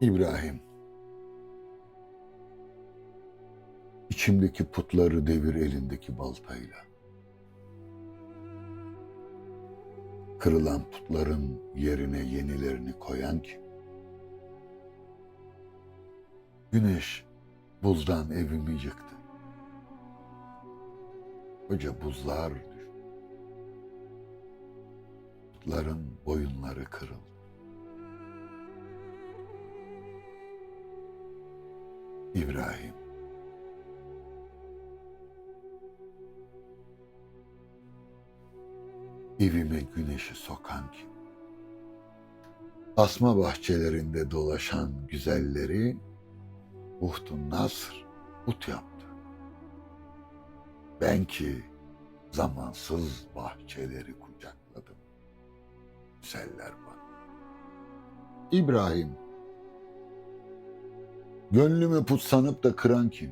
İbrahim. İçimdeki putları devir elindeki baltayla. Kırılan putların yerine yenilerini koyan kim? Güneş buzdan evimi yıktı. Koca buzlar düştü. Putların boyunları kırıldı. İbrahim. Evime güneşi sokan kim? Asma bahçelerinde dolaşan güzelleri Buhtun Nasr ut yaptı. Ben ki zamansız bahçeleri kucakladım. Güzeller bana. İbrahim, gönlümü put sanıp da kıran kim?